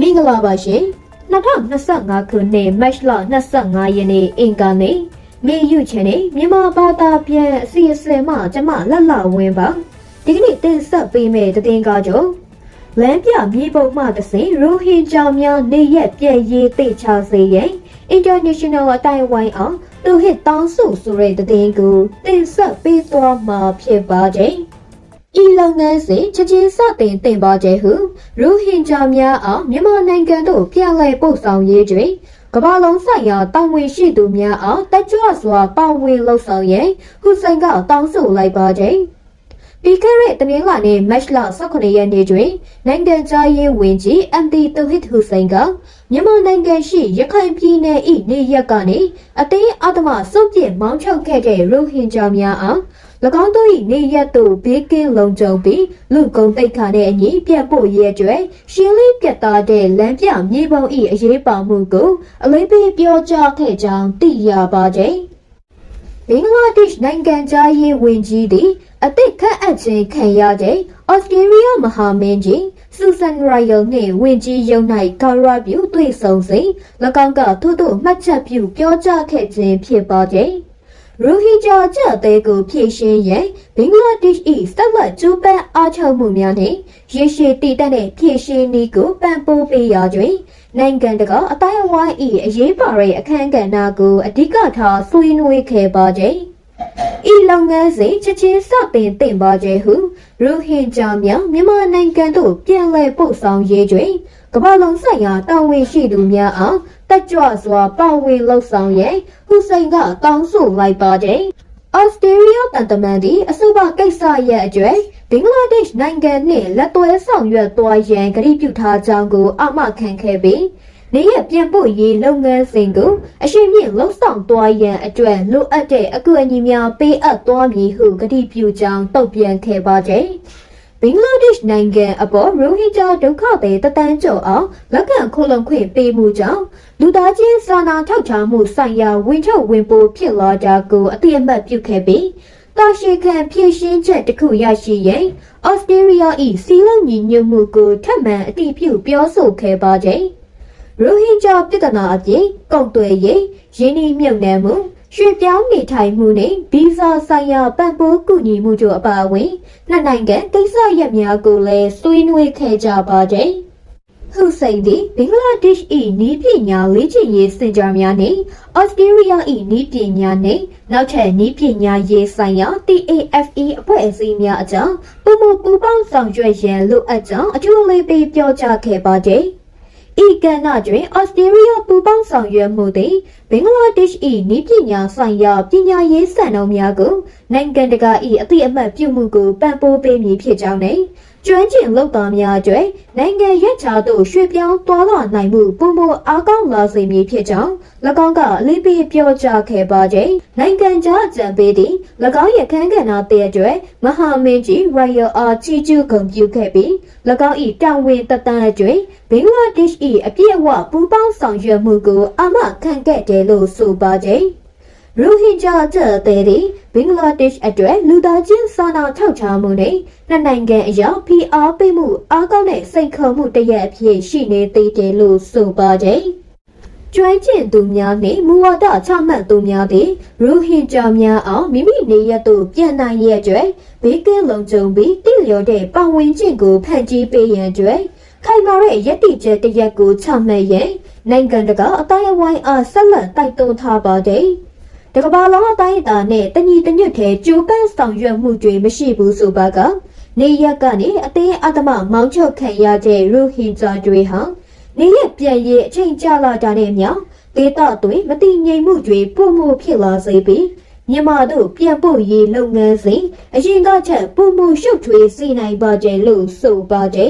မင်္ဂလာပါရှင်2025ခုနှစ်မတ်လ25ရက်နေ့အင်္ဂါနေ့မေယူချန်နေမြန်မာဘာသာပြန်အစီအစဉ်မှကျမလက်လဝင်းပါဒီကနေ့တင်ဆက်ပေးမယ့်သတင်းကားကြောင့်လမ်းပြမြေပုံမှတဆင်ရိုဟင်ဂျာများနေရက်ပြည့်ရေးသိချစေရင် International အတိုင်းဝိုင်းအောင်သူဟစ်တောင်းဆိုဆိုတဲ့သတင်းကိုတင်ဆက်ပေးသွားမှာဖြစ်ပါခြင်း ဤလုပ်ငန်းစဉ်ချက်ချင်းစတင်တင်ပါခြင်းဟုရိုဟင်ဂျာများအားမြန်မာနိုင်ငံသို့ပြန်လည်ပို့ဆောင်ရေးတွင်ကမ္ဘာလုံးဆိုင်ရာတာဝန်ရှိသူများအားတကြွစွာပါဝင်လှုပ်ဆောင်ရန်ဟုစိန်ကတောင်းဆိုလိုက်ပါခြင်းပြီးခဲ့တဲ့တနင်္လာနေ့မတ်လ18ရက်နေ့တွင်နိုင်ငံခြားရေးဝန်ကြီး MD တူဟစ်ဟူစိန်ကမြန်မာနိုင်ငံရှိရခိုင်ပြည်နယ်၏နေရက်ကနေအတင်းအဓမ္မစုပ်ပြစ်မောင်းထုတ်ခဲ့တဲ့ရိုဟင်ဂျာများအား၎ င်းတို့၏နေရက်သို့ဘေးကင်းလုံခြုံပြီးလူကုန်တိတ်ခါတဲ့အညီပြတ်ဖို့ရဲကျွဲရှင်းလင်းပြတ်သားတဲ့လမ်းပြမြေပုံ၏အရေးပါမှုကိုအလေးပေးပြောကြားခဲ့ကြောင်းသိရပါသည်ဘင်္ဂလားဒေ့ရှ်နိုင်ငံသားရေးဝန်ကြီးသည်အသစ်ခန့်အပ်ခြင်းခံရတဲ့ဩစတြေးလျမဟာမင်းကြီးဆူဆန်ရိုင်ယယ်နှင့်ဝန်ကြီးရုံး၌ကာရပြုတွေ့ဆုံစဉ်၎င်းကထို့သို့မှတ်ချက်ပြုပြောကြားခဲ့ခြင်းဖြစ်ပါသည် ရိုဟင်ဂျာကြတဲ့ကိုဖြည့်ရှင်းရန်ဘင်္ဂလားဒေ့ရှ်၏ဆက်လက်ကျူးပန်းအားထုတ်မှုများနှင့်ရေရှည်တည်တတ်တဲ့ဖြည့်ရှင်းနည်းကိုပံ့ပိုးပေးရာတွင်နိုင်ငံတကာအတိုင်းအဝိုင်း၏အရေးပါတဲ့အခမ်းကဏ္ဍကိုအဓိကထားဆွေးနွေးခဲ့ပါခြင်း ဤလုပ်ငန်းစဉ်ချက်ချင်းစတင်တင်ပါခြင်းဟုရိုဟင်ဂျာများမြန်မာနိုင်ငံသို့ပြန်လည်ပို့ဆောင်ရေးတွင်ကမ္ဘာလုံးဆိုင်ရာတာဝန်ရှိသူများအားတက်ကြွစွာပါဝင်လှုပ်ဆောင်ရန်ဟူစိန်ကတောင်းဆိုလိုက်ပါခြင်းဩစတြေးလျတန်တမန်သည်အဆိုပါကိစ္စရဲ့အကျွဲဘင်္ဂလားဒေ့ရှ်နိုင်ငံနှင့်လက်တွဲဆောင်ရွက်သွားရန်ကတိပြုထားကြောင်းကိုအမခံခဲ့ပြီး နေရပြန်ပို့ရေးလုပ်ငန်းစဉ်ကိုအရှိန်မြင့်လှုပ်ဆောင်သွားရန်အတွက်လိုအပ်တဲ့အကူအညီများပေးအပ်သွားမည်ဟုကတိပြုကြောင်းတုံ့ပြန်ခဲ့ပါခြင်းဘင်္ဂလားဒေ့ရှ်နိုင်ငံအပေါ်ရိုဟင်ဂျာဒုက္ခသည်တသန်းကျော်အောင်လက်ခံခိုလုံခွင့်ပေးမှုကြောင့်လူသားချင်းစာနာထောက်ထားမှုဆိုင်ရာဝင်ထုတ်ဝင်ပိုးဖြစ်လာတာကိုအတိအမှတ်ပြုခဲ့ပြီးတာရှိခံဖြည့်ရှင်းချက်တစ်ခုရရှိရင်ဩစတြေးလျ၏စီးလုံးညီညွတ်မှုကိုထပ်မံအတည်ပြုပြောဆိုခဲ့ပါခြင်း ရိုဟင်ဂျာပြည်ထနာအပြင်ကုန်သွယ်ရေးရင်းနှီးမြှုပ်နှံမှုရွှေ့ပြောင်းနေထိုင်မှုနဲ့ဗီဇာဆိုင်ရာပံ့ပိုးကူညီမှုတို့အပါအဝင်နှစ်နိုင်ငံကိစ္စရပ်များကိုလည်းဆွေးနွေးခဲ့ကြပါတဲ့ဟုစိန်သည်ဘင်္ဂလားဒေ့ရှ်၏နီးပညာလေ့ကျင့်ရေးစင်တာများနှင့်ဩစတြေးလျ၏နီးပညာနှင့်နောက်ထပ်နီးပညာရေးဆိုင်ရာ TAFE အဖွဲ့အစည်းများအကြောင်းပုံမပူပေါင်းဆောင်ရွက်ရန်လိုအပ်ကြောင်းအထူးလေးပေးပြောကြားခဲ့ပါတဲ့ ဤကဏ္ဍတွင်ဩစတြေးလျပူပေါင်းဆောင်ရွက်မှုသည်ဘင်္ဂလားဒေ့ရှ်၏နီးပညာဆိုင်ရာပညာရေးစံနှုန်းများကိုနိုင်ငံတကာ၏အသိအမှတ်ပြုမှုကိုပံ့ပိုးပေးမည်ဖြစ်ကြောင်းနှင့် ကျွမ်းကျင်လုပ်သားများအတွက်နိုင်ငံရက်ခြားသို့ရွှေ့ပြောင်းသွားလာနိုင်မှုပုံမအားကောင်းလာစေမည်ဖြစ်ကြောင်း၎င်းကအလေးပေးပြောကြားခဲ့ပါခြင်းနိုင်ငံခြားကြံပေးသည့်၎င်းရဲ့ခန်းကဏ္ဍတဲ့အတွက်မဟာမင်းကြီး Royal R ချီကျူးဂုဏ်ပြုခဲ့ပြီး၎င်း၏တာဝန်တတန်းအတွက်ဘင်္ဂလားဒေ့ရှ်၏အပြည့်အဝပူးပေါင်းဆောင်ရွက်မှုကိုအမခံခဲ့တယ်လို့ဆိုပါခြင်း ရိုဟင်ဂျာတဲ့တဲ့ဘင်္ဂလားဒေ့ရှ်အတွက်လူသားချင်းစာနာထောက်ထားမှုနဲ့နှစ်နိုင်ငံအရာဖိအားပေးမှုအားကောင်းတဲ့စိတ်ခေါ်မှုတရက်အဖြစ်ရှိနေသေးတယ်လို့ဆိုပါခြင်းကျွမ်းကျင်သူများနှင့်မူဝါဒချမှတ်သူများသည်ရိုဟင်ဂျာများအောင်မိမိနေရသို့ပြန်နိုင်ရဲ့အတွက်ဘေးကင်းလုံခြုံပြီးတည်လျော်တဲ့ပတ်ဝန်းကျင်ကိုဖန်တီးပေးရန်အတွက်ခိုင်မာတဲ့ရည်တည်ချက်တစ်ရက်ကိုချမှတ်ရန်နိုင်ငံတကာအတိုင်းအဝိုင်းအားဆက်လက်တိုက်တွန်းထားပါသည် တကဘာလုံးအတိုင်းအတာနဲ့တညီတညွတ်ထဲကြိုးပမ်းဆောင်ရွက်မှုတွေမရှိဘူးဆိုပါကနေရက်ကနေအသေးအသမမောင်းချုပ်ခံရတဲ့ရိုဟင်ဂျာတွေဟာနေရက်ပြန်ရေးအချိန်ကြာလာတာနဲ့မြောင်ဒေသတွင်မတည်ငြိမ်မှုတွေပုံမှုဖြစ်လာစေပြီးမြန်မာတို့ပြန်ပို့ရေးလုပ်ငန်းစဉ်အရင်ကချက်ပုံမှုရှုပ်ထွေးစေနိုင်ပါကြလို့ဆိုပါကြ